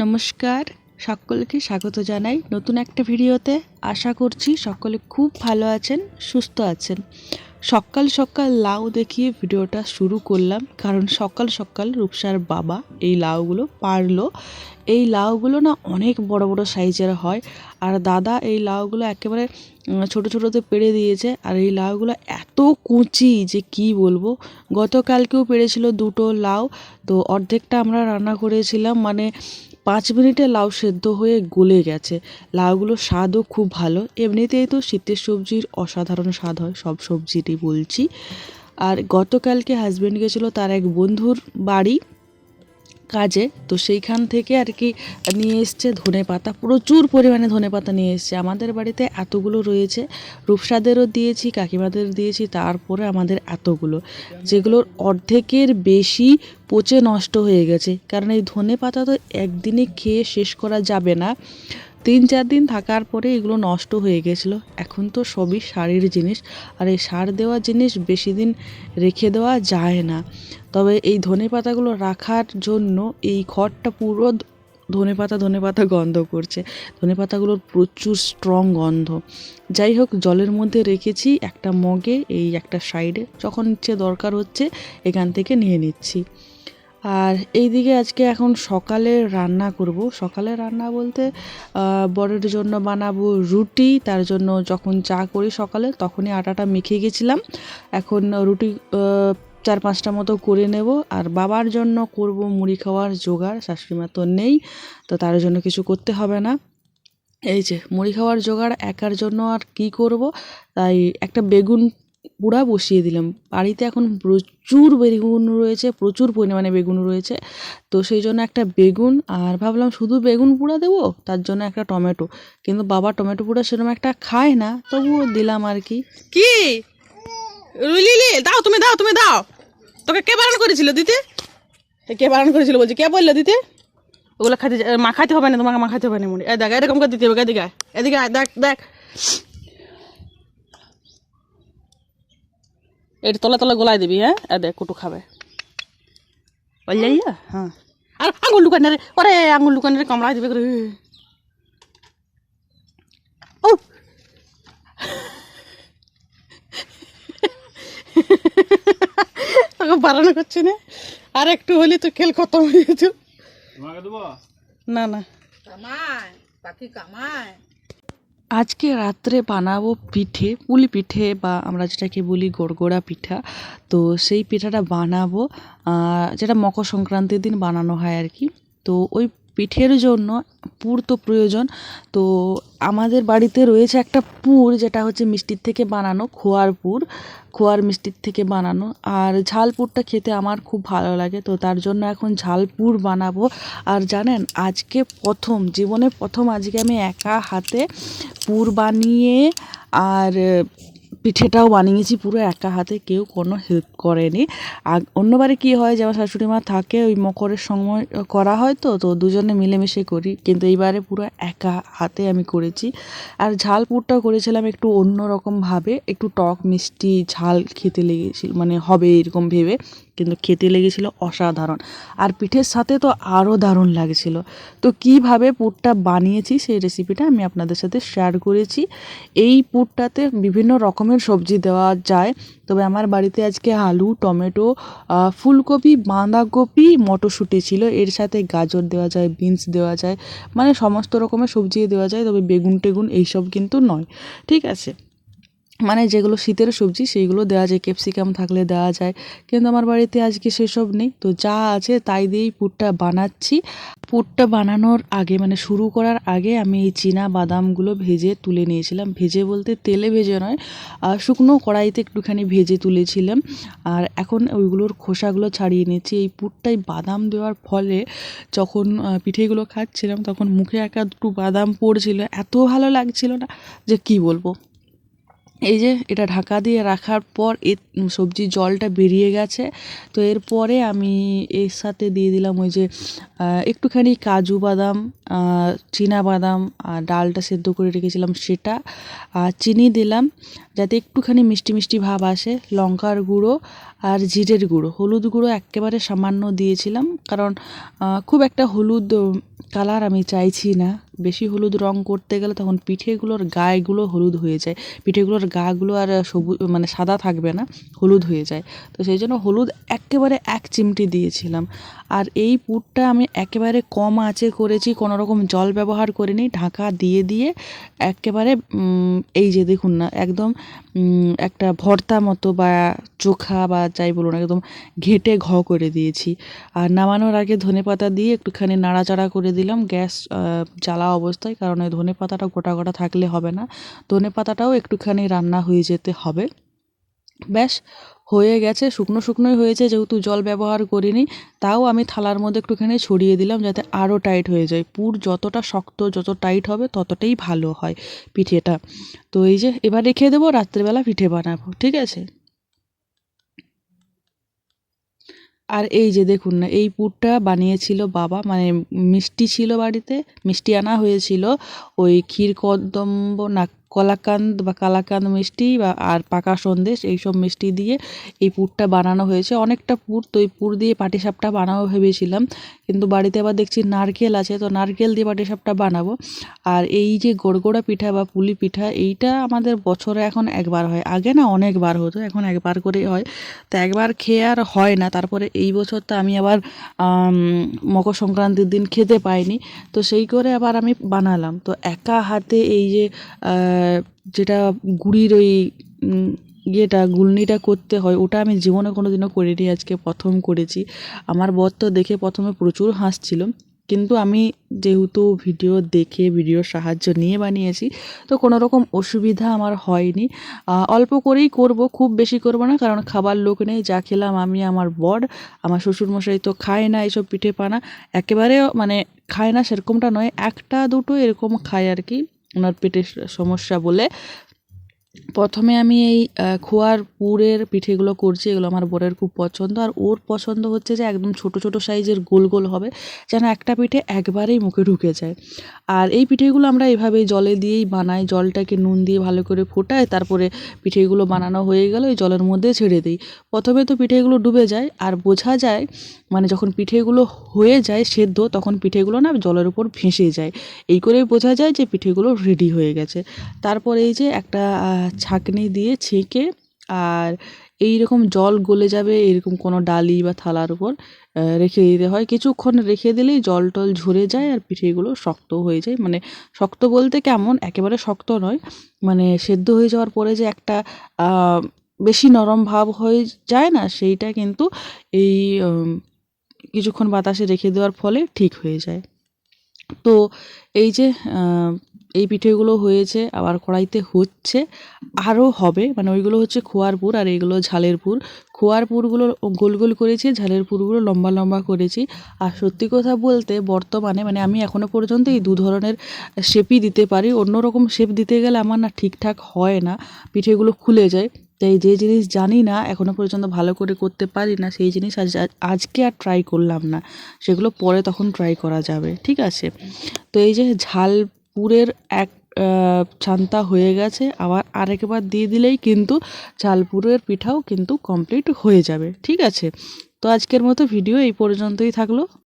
নমস্কার, সকলকে স্বাগত জানাই নতুন একটা ভিডিওতে। আশা করছি সকলে খুব ভালো আছেন, সুস্থ আছেন। সকাল সকাল লাউ দেখিয়ে ভিডিওটা শুরু করলাম, কারণ সকাল সকাল রূপসার বাবা এই লাউগুলো পারল। এই লাউগুলো না অনেক বড় বড় সাইজের হয়, আর দাদা এই লাউগুলো একেবারে ছোট ছোটোতে পেড়ে দিয়েছে, আর এই লাউগুলো এত কুচি যে কি বলব? গতকালকেও পেড়েছিল দুটো লাউ, তো অর্ধেকটা আমরা রান্না করেছিলাম মানে পাঁচ মিনিটে লাউ সেদ্ধ হয়ে গলে গেছে। লাউগুলোর স্বাদও খুব ভালো। এমনিতেই তো শীতের সবজির অসাধারণ স্বাদ হয়, সব সবজিটি বলছি। আর গতকালকে হাজব্যান্ড গেছিল তার এক বন্ধুর বাড়ি কাজে। তো সেইখান থেকে আর কি নিয়ে এসছে ধনে পাতা। প্রচুর পরিমাণে ধনে পাতা নিয়ে এসছে। আমাদের বাড়িতে এতগুলো রয়েছে। রূপসাদেরও দিয়েছি কাকিমাদের দিয়েছি, তারপরে আমাদের এতগুলো। যেগুলোর অর্ধেকের বেশি পচে নষ্ট হয়ে গেছে। কারণ এই ধনে পাতা তো একদিনে খেয়ে শেষ করা যাবে না। তিন চার দিন থাকার পরে এগুলো নষ্ট হয়ে গেছিল। এখন তো সবই সারের জিনিস। আর এই সার দেওয়া জিনিস বেশি দিন রেখে দেওয়া যায় না। তবে এই ধনে পাতাগুলো রাখার জন্য এই খড়টা পুরো ধনে পাতা ধনে পাতা গন্ধ করছে। ধনে পাতাগুলোর প্রচুর স্ট্রং গন্ধ। যাই হোক, জলের মধ্যে রেখেছি একটা মগে, এই একটা সাইডে। যখন ইচ্ছে দরকার হচ্ছে, এখান থেকে নিয়ে নিচ্ছি। আর এইদিকে আজকে এখন সকালে রান্না করব। সকালে রান্না বলতে বরের জন্য বানাবো রুটি, তার জন্য যখন চা করি সকালে তখনই আটাটা মেখে গেছিলাম। এখন রুটি চার পাঁচটা মতো করে নেব। আর বাবার জন্য করব মুড়ি খাওয়ার জোগাড় শাশুড়ি মা তো নেই, তো তার জন্য কিছু করতে হবে না। এই যে, মুড়ি খাওয়ার জোগাড়, একার জন্য আর কি করব? তাই একটা বেগুন পুরা বসিয়ে দিলাম। বাড়িতে এখন প্রচুর বেগুন রয়েছে, প্রচুর পরিমাণে বেগুন রয়েছে। তো সেই জন্য একটা বেগুন আর ভাবলাম শুধু বেগুন পুরা দেবো, তার জন্য একটা টমেটো। কিন্তু বাবা টমেটো পুরা সেরকম একটা খায় না, তবুও দিলাম আর কি। কি? লিলি দাও তুমি দাও তুমি, দাও। তোকে কে বারণ করেছিল দিতে? কে বারণ করেছিল বলছি, কে বলল দিতে? ওগুলো খাইতে যা- মাখাতে হবে না, তোমাকে মাখাতে হবে না, মনে দেখ, এরকম করে দিতে হবে, এদিকে এদিকে দেখ দেখ। এটা তলা তলা গোলাই দিবি হ্যাঁ? এ দেখ কুটু খাবে। বললে হ্যাঁ। আর আঙুল লুকানে রে ওরে আঙুল লুকানে রে কামড়াই দিবে করে। ও! তোকে বারণ করছে না। আর একটু হলে তো খেল খতম হয়ে যেত। না না। আজকে রাত্রে বানাবো পিঠে, পুলি পিঠে বা আমরা যেটাকে বলি গড়গড়া পিঠা। তো সেই পিঠাটা বানাবো যেটা মকর সংক্রান্তির দিন বানানো হয় আর কি। তো ওই পিঠের জন্য পুর তো প্রয়োজন। তো আমাদের বাড়িতে রয়েছে একটা পুর, যেটা হচ্ছে মিষ্টির থেকে বানানো খোয়ার পুর, খোয়ার মিষ্টির থেকে বানানো। আর ঝাল পুরটা খেতে আমার খুব ভালো লাগে, তো তার জন্য এখন ঝাল পুর বানাবো। আর জানেন, আজকে প্রথম জীবনে প্রথম, আজকে আমি একা হাতে পুর বানিয়ে আর পিঠেটাও বানিয়েছি, পুরো একা হাতে, কেউ কোনো হেল্প করেনি। আর অন্যবারে কি হয়, যেমন শাশুড়ি মা থাকে, ওই মকরের সময় করা হয় তো তো দুজনে মিলেমিশে করি। কিন্তু এইবারে পুরো একা হাতে আমি করেছি। আর ঝাল পুরটাও করেছিলাম একটু অন্যরকমভাবে, একটু টক মিষ্টি ঝাল খেতে লেগেছিল মানে হবে এরকম ভেবে। কিন্তু খেতে লেগেছিল অসাধারণ। আর পিঠের সাথে তো আরও দারুণ লাগছিল। তো কীভাবে পুরটা বানিয়েছি সেই রেসিপিটা আমি আপনাদের সাথে শেয়ার করেছি। এই পুরটাতে বিভিন্ন রকমের সবজি দেওয়া যায়। তবে আমার বাড়িতে আজকে আলু, টমেটো ফুলকপি, বাঁধাকপি, মটরশুঁটি ছিল। এর সাথে গাজর দেওয়া যায়, বিনস দেওয়া যায়। মানে সমস্ত রকমের সবজি দেওয়া যায়। তবে বেগুন টেগুন এইসব কিন্তু নয়। ঠিক আছে? মানে যেগুলো শীতের সবজি, সেইগুলো দেওয়া যায়। ক্যাপসিকাম থাকলে দেওয়া যায়। কিন্তু আমার বাড়িতে আজকে সেসব নেই। তো যা আছে তাই দিয়েই পুরটা বানাচ্ছি। পুরটা বানানোর আগে মানে শুরু করার আগে আমি এই চীনা বাদামগুলো ভেজে তুলে নিয়েছিলাম। ভেজে বলতে তেলে ভেজে নয়, আর শুকনো কড়াইতে একটুখানি ভেজে তুলেছিলাম। আর এখন ওইগুলোর খোসাগুলো ছাড়িয়ে নিয়েছি এই পুরটাই বাদাম দেওয়ার ফলে যখন পিঠেগুলো খাচ্ছিলাম, তখন মুখে একা দুটো বাদাম পড়ছিল। এত ভালো লাগছিল না যে কি বলব? এই যে এটা ঢাকা দিয়ে রাখার পর এ সবজির জলটা বেরিয়ে গেছে। তো এরপরে আমি এর সাথে দিয়ে দিলাম ওই যে একটুখানি কাজু বাদাম চীনা বাদাম আর ডালটা সেদ্ধ করে রেখেছিলাম সেটা। আর চিনি দিলাম যাতে একটুখানি মিষ্টি মিষ্টি ভাব আসে, লঙ্কার গুঁড়ো আর জিরের গুঁড়ো। হলুদ গুঁড়ো একেবারে সামান্য দিয়েছিলাম কারণ খুব একটা হলুদ কালার আমি চাইছি না। বেশি হলুদ রং করতে গেলে তখন পিঠেগুলোর গায়েগুলো হলুদ হয়ে যায়। পিঠেগুলোর গাগুলো আর সবুজ মানে সাদা থাকবে না, হলুদ হয়ে যায়। তো সেই জন্য হলুদ একেবারে এক চিমটি দিয়েছিলাম। আর এই পুরটা আমি একেবারে কম আঁচে করেছি, কোনো রকম জল ব্যবহার করিনি। ঢাকা দিয়ে দিয়ে একেবারে এই যে দেখুন না, একদম একটা ভর্তা মতো বা চোখা বা যাই বলুন, একদম ঘেটে ঘ করে দিয়েছি। আর নামানোর আগে ধনেপাতা দিয়ে একটুখানি নাড়াচাড়া করে দিলাম। গ্যাস জ্বালা অবস্থায়, কারণ এই ধনে পাতাটা গোটা গোটা থাকলে হবে না। ধনে পাতাটাও একটুখানি রান্না হয়ে যেতে হবে। ব্যাস, হয়ে গেছে, শুকনো শুকনোই হয়েছে, যেহেতু জল ব্যবহার করিনি, তাও আমি থালার মধ্যে একটুখানি ছড়িয়ে দিলাম যাতে আরও টাইট হয়ে যায়। পুর যতটা শক্ত, যত টাইট হবে, ততটাই ভালো হয় পিঠেটা। তো এই যে, এবার রেখে দেবো, রাত্রেবেলা পিঠে বানাবো, ঠিক আছে? আর এই যে দেখুন না, এই পুরটা বানিয়েছিল বাবা মানে মিষ্টি ছিল বাড়িতে, মিষ্টি আনা হয়েছিল ওই ক্ষীরকদম্ব না কলাকান্দ বা কালাকান্দ মিষ্টি বা আর পাকা সন্দেশ, এইসব মিষ্টি দিয়ে এই পুরটা বানানো হয়েছে। অনেকটা পুর, তো এই পুর দিয়ে পাটিসাপটা বানাবো ভেবেছিলাম। কিন্তু বাড়িতে আবার দেখছি নারকেল আছে, তো নারকেল দিয়ে পাটিসাপটা বানাবো। আর এই যে গড়গড়া পিঠা বা পুলি পিঠা, এইটা আমাদের বছরে এখন একবার হয়। আগে না অনেকবার হতো, এখন একবার করেই হয়। তো একবার খেয়ে আর হয় না। তারপরে এই বছর তো আমি আবার মকর সংক্রান্তির দিন খেতে পাইনি। তো সেই করে আবার আমি বানালাম। তো একা হাতে এই যে যেটা গুড়ির ওই ইয়েটা, গুলনিটা করতে হয়, ওটা আমি জীবনে কোনো দিনও করিনি, আজকে প্রথম করেছি। আমার বর তো দেখে প্রথমে প্রচুর হাসছিল, কিন্তু আমি যেহেতু ভিডিও দেখে, ভিডিওর সাহায্য নিয়ে বানিয়েছি, তো কোনো রকম অসুবিধা আমার হয়নি। অল্প করেই করব, খুব বেশি করব না, কারণ খাবার লোক নেই, যা খেলাম আমি, আমার বর, আমার শ্বশুরমশাই তো খায় না এইসব পিঠে পানা, একেবারে মানে খায় না সেরকমটা নয়, একটা দুটো এরকম খায় আর কি। ওনার পেটের সমস্যা বলে প্রথমে আমি এই খোয়ার পুরের পিঠেগুলো করছি, এগুলো আমার বরের খুব পছন্দ। আর ওর পছন্দ হচ্ছে যে একদম ছোট ছোট সাইজের গোল গোল হবে, যেন একটা পিঠে একবারেই মুখে ঢুকে যায়। আর এই পিঠেগুলো আমরা এভাবেই জলে দিয়েই বানাই, জলটাকে নুন দিয়ে ভালো করে ফোটাই তারপরে পিঠেগুলো বানানো হয়ে গেলে ওই জলের মধ্যে ছেড়ে দিই। প্রথমে তো পিঠেগুলো ডুবে যায়, আর বোঝা যায় মানে যখন পিঠেগুলো হয়ে যায় সেদ্ধ, তখন পিঠেগুলো না জলের উপর ভেসে যায়। এই করেই বোঝা যায় যে পিঠেগুলো রেডি হয়ে গেছে। তারপর এই যে একটা ছাঁকনি দিয়ে ছেঁকে আর এই রকম জল গলে যাবে, এরকম কোনো ডালি বা থালার উপর রেখে দিতে হয়। কিছুক্ষণ রেখে দিলেই জল টল ঝরে যায় আর পিঠেগুলো শক্ত হয়ে যায়। মানে শক্ত বলতে কেমন, একেবারে শক্ত নয়। মানে সেদ্ধ হয়ে যাওয়ার পরে যে একটা বেশি নরম ভাব হয়ে যায় না, সেইটা কিন্তু এই কিছুক্ষণ বাতাসে রেখে দেওয়ার ফলে ঠিক হয়ে যায়। তো এই যে এই পিঠেগুলো হয়েছে, আবার কড়াইতে হচ্ছে, আরও হবে। মানে ওইগুলো হচ্ছে খোয়ার পুর আর এইগুলো ঝালের পুর। খোয়ার পুরগুলো গোল গোল করেছি, ঝালের পুরগুলো লম্বা লম্বা করেছি। আর সত্যি কথা বলতে বর্তমানে মানে আমি এখনও পর্যন্ত এই দু ধরনের শেপই দিতে পারি। অন্য রকম শেপ দিতে গেলে আমার না ঠিকঠাক হয় না, পিঠেগুলো খুলে যায়। তাই যে জিনিস জানি না এখনও পর্যন্ত ভালো করে করতে পারি না, সেই জিনিস আজ, আজকে আর ট্রাই করলাম না। সেগুলো পরে তখন ট্রাই করা যাবে, ঠিক আছে? তো এই যে ঝাল পুরের এক ছান্তা হয়ে গেছে। আবার আরেকবার দিয়ে দিলেই কিন্তু ঝালপুরের পিঠাও কিন্তু কমপ্লিট হয়ে যাবে। ঠিক আছে? তো আজকের মতো ভিডিও এই পর্যন্তই থাকল।